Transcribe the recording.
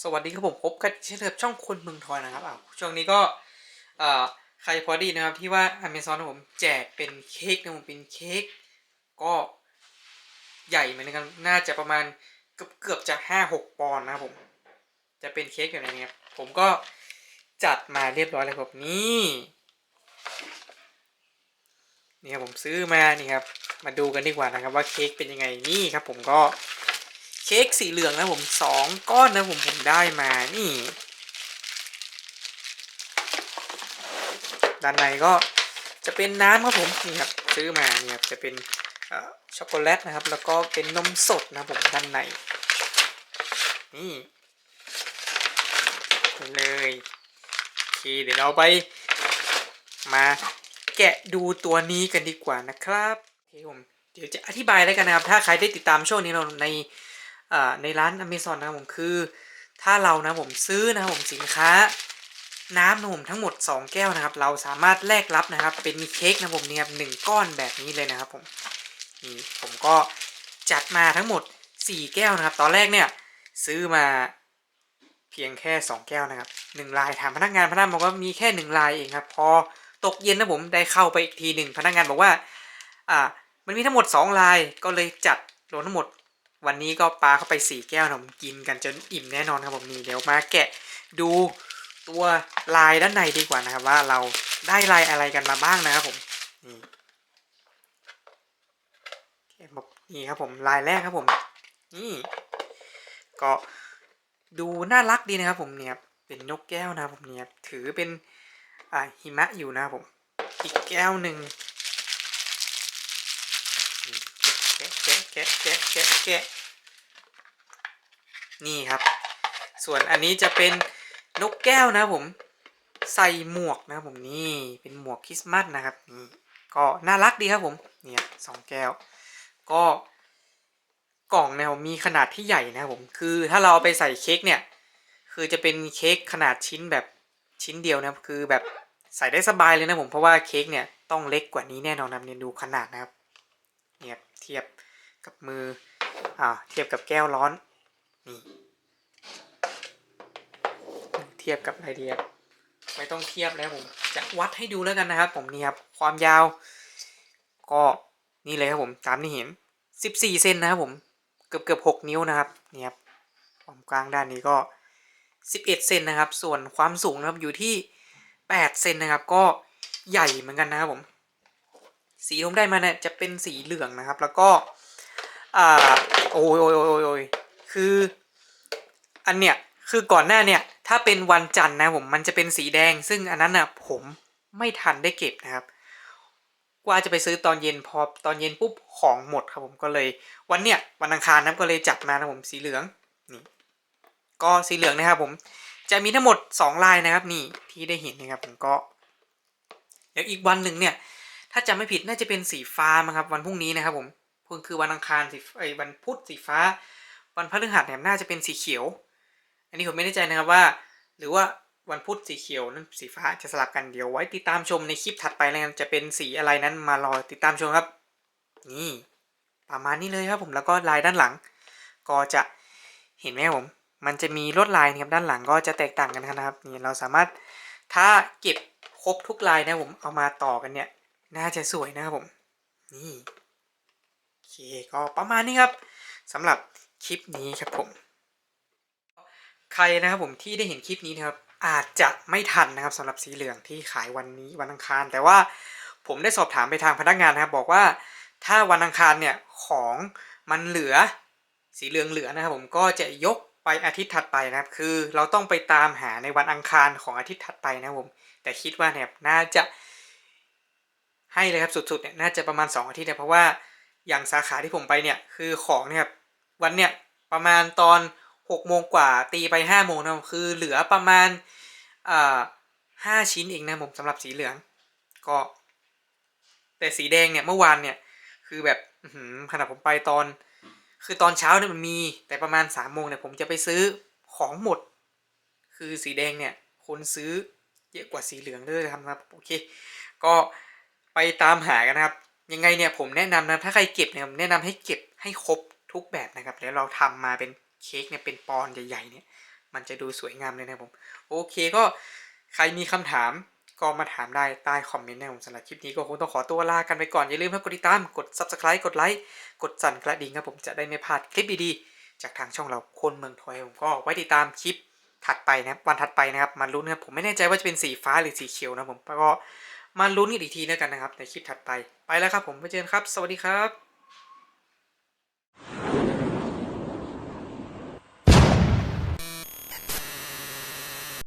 สวัสดีครับผมพบกันเช่นเดิมช่องคนเมืองทอยนะครับอะช่วงนี้ก็ใครพอดีนะครับที่ว่า Amazon นผมแจกเป็นเค้กนะผมเป็นเค้กก็ใหญ่เหมือนกันน่าจะประมาณเกือบเกือบจะห้าหกปอนด์นะครับผม จะเป็นเค้กแบบนี้ครับผมก็จัดมาเรียบร้อยแล้วครับนี่นี่ครับผมซื้อมานี่ครับ มาดูกันดีกว่านะครับว่าเค้กเป็นยังไงนี่ครับผมก็ เค้กสีเหลืองนะผมสองก้อนนะผมผมได้มานี่ ด้านในก็จะเป็นน้ำครับผมนี่ครับซื้อมาเนี่ยจะเป็นช็อกโกแลตนะครับ แล้วก็เป็นนมสดนะผมด้านในนี่เลยโอเคเดี๋ยวเราไป มาแกะดูตัวนี้กันดีกว่านะครับโอเคผมเดี๋ยวจะอธิบายแล้วกันนะครับ ถ้าใครได้ติดตามช่วงนี้เราใน ในร้าน Amazon นะครับผมคือ ถ้าเรานะผมซื้อนะครับผมสินค้า น้ำนะผมทั้งหมด 2 แก้วนะครับ เราสามารถแลกรับนะครับ เป็นเค้กนะผมเนี่ยครับหนึ่งก้อนแบบนี้เลยนะครับผมนี่ผมก็จัดมาทั้งหมด 4 แก้วนะครับ ตอนแรกเนี่ยซื้อมาเพียงแค่ 2 แก้วนะครับหนึ่งลายถามพนักงานพนักงานบอกว่ามีแค่หนึ่งลายเองครับ พอตกเย็นนะผมได้เข้าไปอีกทีหนึ่งพนักงานบอกว่า อ่า มันมีทั้งหมด 2 ลายก็เลยจัดรวมทั้งหมด วันนี้ก็ปลาเข้าไปสี่แก้วนะผมกินกันจนอิ่มแน่นอนครับผมนี่เดี๋ยวมาแกะดูตัวลายด้านในดีกว่านะครับว่าเราได้ลายอะไรกันมาบ้างนะครับผมนี่นี่ครับผมลายแรกครับผม นี่ก็ดูน่ารักดีนะครับผมเนี่ยเป็นนกแก้วนะครับผมเนี่ยถือเป็นอ่าหิมะอยู่นะครับผมอีกแก้วหนึ่งนี่แกะแกะแกะแกะแกะแกะนี่ครับ ส่วนอันนี้จะเป็นนกแก้วนะผมใส่หมวกนะครับผมนี่เป็นหมวกคริสต์มาสนะครับนี่ก็น่ารักดีครับผมเนี่ยสองแก้ว ก็กล่องเนี่ยมีขนาดที่ใหญ่นะครับผมคือถ้าเราเอาไปใส่เค้กเนี่ย คือจะเป็นเค้กขนาดชิ้นแบบชิ้นเดียวนะครับคือแบบใส่ได้สบายเลยนะผมเพราะว่าเค้กเนี่ยต้องเล็กกว่านี้แน่นอนนะเนี่ยดูขนาดนะครับเนี่ย เทียบกับมืออ่าเทียบกับแก้วร้อนนี่เทียบกับอะไรดีครับไม่ต้องเทียบแล้วผมจะวัดให้ดูแล้วกันนะครับ ผมนี่ครับความยาว ก็นี่เลยครับผมตามที่เห็น 14 เซนนะครับผมเกือบเกือบ6นิ้วนะครับนี่ครับความกว้างด้านนี้ก็ 11 เซนนะครับ ส่วนความสูงนะครับอยู่ที่ 8 เซนนะครับ ก็ใหญ่เหมือนกันนะครับผม สีผมได้มาเนี่ยจะเป็นสีเหลืองนะครับ แล้วก็อ่าโอ้ยโอ้ยโอ้ยโอ้ยคือ อันเนี้ยคือก่อนหน้าเนี่ย ถ้าเป็นวันจันทร์นะผมมันจะเป็นสีแดง ซึ่งอันนั้นน่ะผมไม่ทันได้เก็บนะครับกว่าจะไปซื้อตอนเย็นพอตอนเย็นปุ๊บของหมดครับผมก็เลย วันเนี้ยวันอังคารนะก็เลยจัดมานะผมสีเหลืองนี่ก็สีเหลืองนะครับผมจะมีทั้งหมด 2 ลายนะครับนี่ที่ได้เห็นนะครับผมก็เดี๋ยวอีกวันหนึ่งเนี่ย ถ้าจำไม่ผิดน่าจะเป็นสีฟ้ามั้งครับ วันพรุ่งนี้นะครับผมพุ่งคือวันอังคารสีไอ้วันพุธสีฟ้า วันพฤหัสเนี่ยน่าจะเป็นสีเขียว อันนี้ผมไม่แน่ใจนะครับว่า หรือว่าวันพุธสีเขียวนั้นสีฟ้าจะสลับกันเดี๋ยวไว้ติดตามชมในคลิปถัดไปแล้วกันจะเป็นสีอะไรนั้นมารอติดตามชมครับ นี่ประมาณนี้เลยครับผมแล้วก็ลายด้านหลัง ก็จะเห็นไหมครับผม มันจะมีลวดลายนะครับด้านหลังก็จะแตกต่างกันนะครับนี่เราสามารถถ้าเก็บครบทุกลายนะผมเอามาต่อกันเนี่ย น่าจะสวยนะครับผม นี่โอเคก็ประมาณนี้ครับสำหรับคลิปนี้ครับผม ใครนะครับผมที่ได้เห็นคลิปนี้นะครับ อาจจะไม่ทันนะครับสำหรับสีเหลืองที่ขายวันนี้วันอังคาร แต่ว่าผมได้สอบถามไปทางพนักงานนะครับ บอกว่าถ้าวันอังคารเนี่ยของมันเหลือสีเหลืองเหลือนะครับผมก็จะยกไปอาทิตย์ถัดไปนะครับ คือเราต้องไปตามหาในวันอังคารของอาทิตย์ถัดไปนะครับผม แต่คิดว่าเนี่ยน่าจะ ให้เลยครับสุดๆเนี่ยน่าจะประมาณ 2 อาทิตย์เนี่ยเพราะว่าอย่างสาขาที่ผมไปเนี่ยคือของเนี่ยครับวันเนี่ยประมาณตอน6โมงกว่าตีไป5โมงนะคือเหลือประมาณอ่าห้าชิ้นเองนะผมสำหรับสีเหลือง ก็ แต่สีแดงเนี่ยเมื่อวานเนี่ย คือแบบอื้อหือขณะผมไปตอน คือตอนเช้าเนี่ยมันมี แต่ประมาณ3ามโมงเนี่ยผมจะไปซื้อของหมด คือสีแดงเนี่ยคนซื้อเยอะกว่าสีเหลืองเลยครับโอเค ก็ ไปตามหากันนะครับ ยังไงเนี่ยผมแนะนำนะถ้าใครเก็บเนี่ยผมแนะนำให้เก็บให้ครบทุกแบบนะครับ แล้วเราทำมาเป็นเค้กเนี่ยเป็นปอนใหญ่ๆเนี่ยมันจะดูสวยงามเลยนะผม โอเคก็ใครมีคำถามก็มาถามได้ใต้คอมเมนต์นะผมสำหรับคลิปนี้ก็คงต้องขอตัวลากันไปก่อน อย่าลืมครับกดติดตาม กด subscribe กดไลค์กดสั่นกระดิ่งครับผมจะได้ไม่พลาดคลิปดีๆ จากทางช่องเราคนเมืองทอยผมก็ไว้ติดตามคลิปถัดไปนะครับวันถัดไปนะครับมาลุ้นนะครับผมไม่แน่ใจว่าจะเป็นสีฟ้าหรือสีเขียวนะผมแล้วก็ มาลุ้นกันอีกทีแล้วกันนะครับในคลิปถัดไป ไปแล้วครับผมไปเจอกันครับ สวัสดีครับ